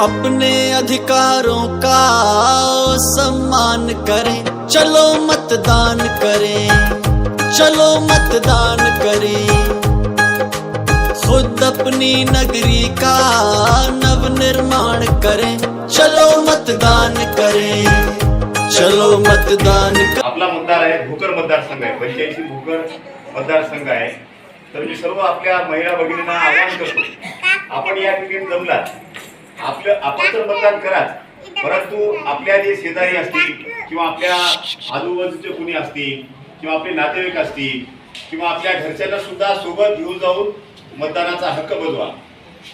अपने अधिकारों का सम्मान करें। चलो मतदान करें। चलो मतदान करें। खुद अपनी नगरी का नव निर्माण करें। चलो मतदान करें। चलो मतदान कर... आपला मतदार आहे भोकर मतदारसंघ आहे. पंच्याऐंशी भोकर मतदारसंघ आहे. तर मी सर्व आपल्या महिला भगिनींना आवाहन करतो. आपण या ठिकाणी जमलात. आपलं आपण तर मतदान कराच. परंतु आपल्या जे शेजारी असतील किंवा आपल्या आजूबाजूचे कुणी असतील किंवा आपले नातेवाईक असतील किंवा आपल्या घरच्यांना सुद्धा सोबत घेऊन जाऊन मतदानाचा हक्क बजवा.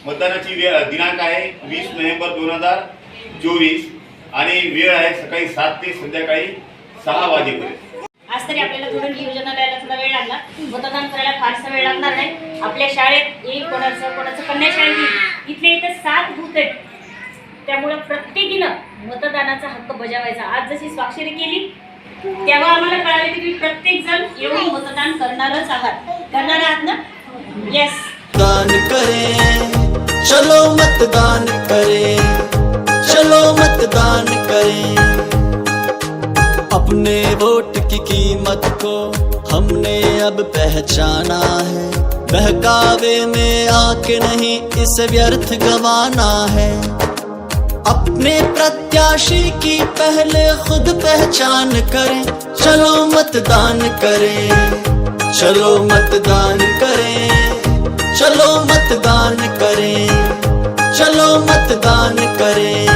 मतदानाची वेळ दिनांक आहे वीस नोव्हेंबर दोन हजार चोवीस आणि वेळ आहे सकाळी सात ते संध्याकाळी सहा वाजेपर्यंत. आज तरी आपल्याला थोडं नियोजनालयाला थोडा वेळ लागला. मतदान करायला फारसा वेळ लागणार नाही. आपल्या शाळेत येईल कोणाचं कोणाचं कन्या शाळेत येईल. इथले इथे सात बूथ आहेत. त्यामुळं प्रत्येकीनं मतदानाचा हक्क बजावायचा. आज जशी स्वाक्षरी केली तेव्हा आम्हाला कळालं की तुम्ही प्रत्येक जण येऊन मतदान करणारच आहात. करणार आहात ना? येस दान करे चलो मतदान करे चलो मतदान करे. अपने वोट की कीमत को हमने अब पहचाना है। बहकावे में आके नहीं इसे व्यर्थ गवाना है। अपने प्रत्याशी की पहले खुद पहचान करें, चलो मतदान करें, चलो मतदान करें, चलो मतदान करें, चलो मतदान करें।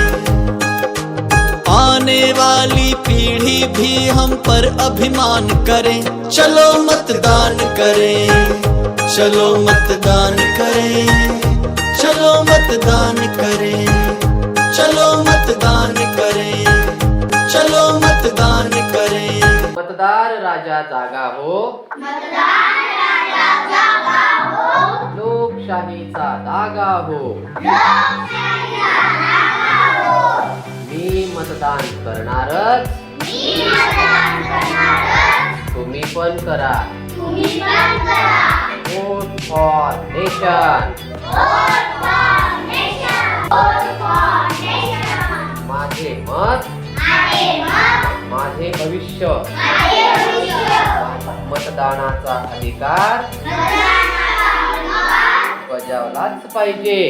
आने वाली पीढ़ी भी हम पर अभिमान करें, चलो मतदान करें। चलो मतदान करें चलो मतदान करें चलो मतदान करें चलो मतदान करें। मतदार राजा जागा हो। लोकशाहीचा दागा हो। मी मतदान करणारच। तुम्ही पण करा। वोट फॉर नेशन माझे मत माझे भविष्य मतदानाचा अधिकार बजावलाच पाहिजे